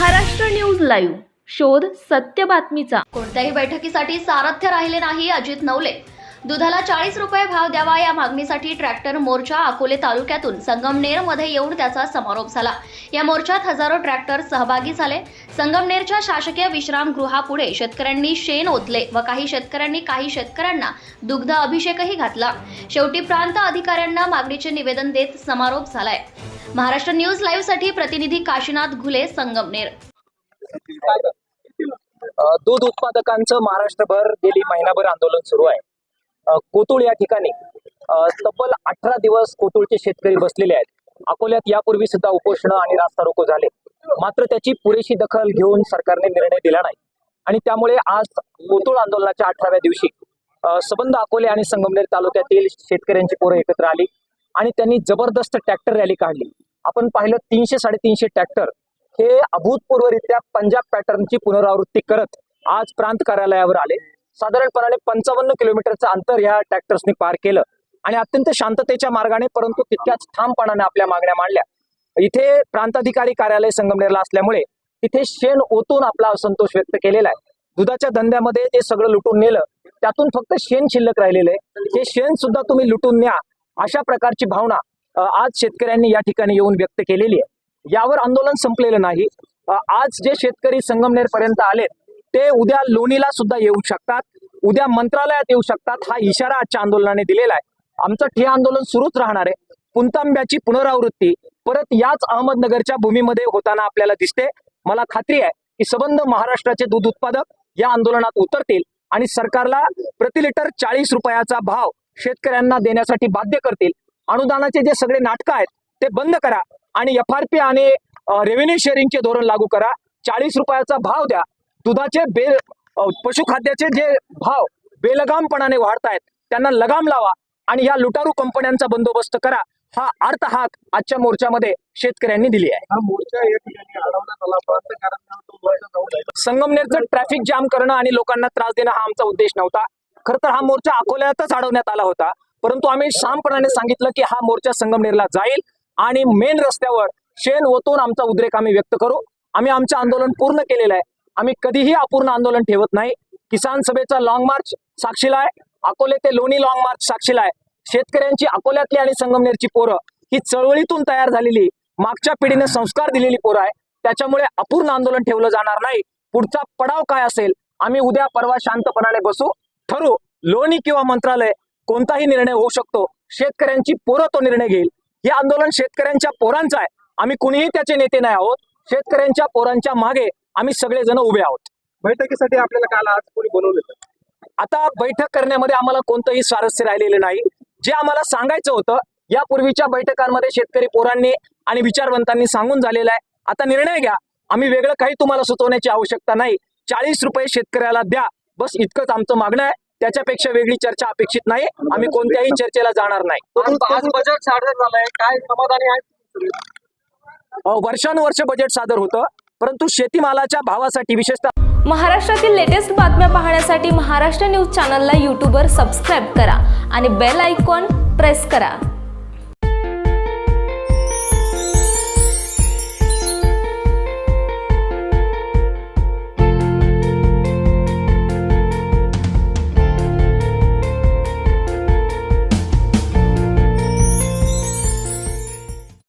Maharashtra news live. शोध सत्य बातमीचा. कोणत्याही बैठकीसाठी सारथ्य राहिले नाही अजित नवले. दुधाला चाळीस रुपये भाव द्यावा या मागणीसाठी ट्रॅक्टर मोर्चा अकोले तालुक्यातून संगमनेरमध्ये येऊन त्याचा समारोप झाला. या मोर्चात हजारो ट्रॅक्टर सहभागी झाले. संगमनेरच्या शासकीय विश्रामगृहापुढे शेतकऱ्यांनी शेण ओतले व काही शेतकऱ्यांनी काही शेतकऱ्यांना दुग्ध अभिषेकही घातला. शेवटी प्रांत अधिकाऱ्यांना मागणीचे निवेदन देत समारोप झालाय. महाराष्ट्र न्यूज लाईव्हसाठी प्रतिनिधी काशीनाथ घुले संगमनेर. दूध उत्पादकांचं महाराष्ट्रभर गेली महिनाभर आंदोलन सुरू आहे. कोतुळ या ठिकाणी तब्बल अठरा दिवस कोतुळचे शेतकरी बसलेले आहेत. अकोल्यात यापूर्वी सुद्धा उपोषण आणि रास्ता रोको झाले. मात्र त्याची पुरेशी दखल घेऊन सरकारने निर्णय दिला नाही. आणि त्यामुळे आज कोतुळ आंदोलनाच्या अठराव्या दिवशी सबंध अकोले आणि संगमनेर तालुक्यातील शेतकऱ्यांची पोरं एकत्र आली. आणि त्यांनी जबरदस्त ट्रॅक्टर रॅली काढली. आपण पाहिलं तीनशे साडेतीनशे ट्रॅक्टर हे अभूतपूर्वरित्या पंजाब पॅटर्नची पुनरावृत्ती करत आज प्रांत कार्यालयावर आले. साधारणपणाने पंचावन्न किलोमीटरचं अंतर या ट्रॅक्टर्सनी पार केलं आणि अत्यंत शांततेच्या मार्गाने परंतु तितक्याच ठामपणाने आपल्या मागण्या मांडल्या. इथे प्रांताधिकारी कार्यालय संगमनेरला असल्यामुळे तिथे शेण ओतून आपला असंतोष व्यक्त केलेला आहे. दुधाच्या धंद्यामध्ये जे सगळं लुटून नेलं त्यातून फक्त शेण शिल्लक राहिलेलं आहे. हे शेण सुद्धा तुम्ही लुटून न्या. अशा प्रकारची भावना आज शेतकऱ्यांनी या ठिकाणी येऊन व्यक्त केलेली आहे. यावर आंदोलन संपलेलं नाही. आज जे शेतकरी संगमनेर पर्यंत आलेत ते उद्या लोणीला सुद्धा येऊ शकतात उद्या मंत्रालयात येऊ शकतात हा इशारा आजच्या आंदोलनाने दिलेला आहे. आमचं ठे आंदोलन सुरूच राहणार आहे. पुंतांब्याची पुनरावृत्ती परत याच अहमदनगरच्या भूमीमध्ये होताना आपल्याला दिसते. मला खात्री आहे की सबंध महाराष्ट्राचे दूध उत्पादक या आंदोलनात उतरतील आणि सरकारला प्रति लिटर चाळीस रुपयाचा भाव शेतकऱ्यांना देण्यासाठी बाध्य करतील. अनुदानाचे जे सगळे नाटकं आहेत ते बंद करा आणि एफ आर पी आणि रेव्हेन्यू शेअरिंगचे धोरण लागू करा. चाळीस रुपयाचा भाव द्या. दुधाचे बे पशुखाद्याचे जे भाव बेलगामपणाने वाढतायत त्यांना लगाम लावा आणि या लुटारू कंपन्यांचा बंदोबस्त करा. हा अर्थ हाक आजच्या मोर्चामध्ये शेतकऱ्यांनी दिली आहे. हा मोर्चा. संगमनेरचं ट्रॅफिक जाम करणं आणि लोकांना त्रास देणं हा आमचा उद्देश नव्हता. खर तर हा मोर्चा अकोल्यातच अडवण्यात आला होता. परंतु आम्ही शामपणाने सांगितलं की हा मोर्चा संगमनेरला जाईल आणि मेन रस्त्यावर शेण ओतून आमचा उद्रेक आम्ही व्यक्त करू. आम्ही आमचं आंदोलन पूर्ण केलेलं आहे. आम्ही कधीही अपूर्ण आंदोलन ठेवत नाही. किसान सभेचा लॉंग मार्च साक्षीला आहे. अकोले ते लोणी लॉंग मार्च साक्षीला आहे. शेतकऱ्यांची अकोल्यातली आणि संगमनेरची पोरं ही चळवळीतून तयार झालेली मागच्या पिढीने संस्कार दिलेली पोरं आहे. त्याच्यामुळे अपूर्ण आंदोलन ठेवलं जाणार नाही. पुढचा पडाव काय असेल? आम्ही उद्या परवा शांतपणाने बसू. ठरू. लोणी किंवा मंत्रालय कोणताही निर्णय होऊ शकतो. शेतकऱ्यांची पोरं तो निर्णय घेईल. हे आंदोलन शेतकऱ्यांच्या पोरांचं आहे. आम्ही कुणीही त्याचे नेते नाही आहोत. शेतकऱ्यांच्या पोरांच्या मागे आम्ही सगळेजण उभे आहोत. बैठकीसाठी आपल्याला काल आज कोणी बोलवलं आता बैठक करण्यामध्ये आम्हाला कोणतंही स्वारस्य राहिलेलं नाही. जे आम्हाला सांगायचं होतं यापूर्वीच्या बैठकांमध्ये शेतकरी पोरांनी आणि विचारवंतांनी सांगून झालेलं आहे. आता निर्णय घ्या. आम्ही वेगळं काही तुम्हाला सुचवण्याची आवश्यकता नाही. चाळीस रुपये शेतकऱ्याला द्या. बस इतकंच आमचं मागणं आहे. त्याच्यापेक्षा वेगळी चर्चा अपेक्षित नाही. आम्ही कोणत्याही चर्चेला जाणार नाही. आज बजेट सादर झालंय. काय समाधानी आहे? वर्षानुवर्ष बजेट सादर होतं. परंतु शेतीमालाच्या भावासाठी विशेषतः महाराष्ट्रातील लेटेस्ट बातम्या पाहण्यासाठी महाराष्ट्र न्यूज चॅनलला यूट्यूबवर सबस्क्राईब करा आणि बेल आयकॉन प्रेस करा.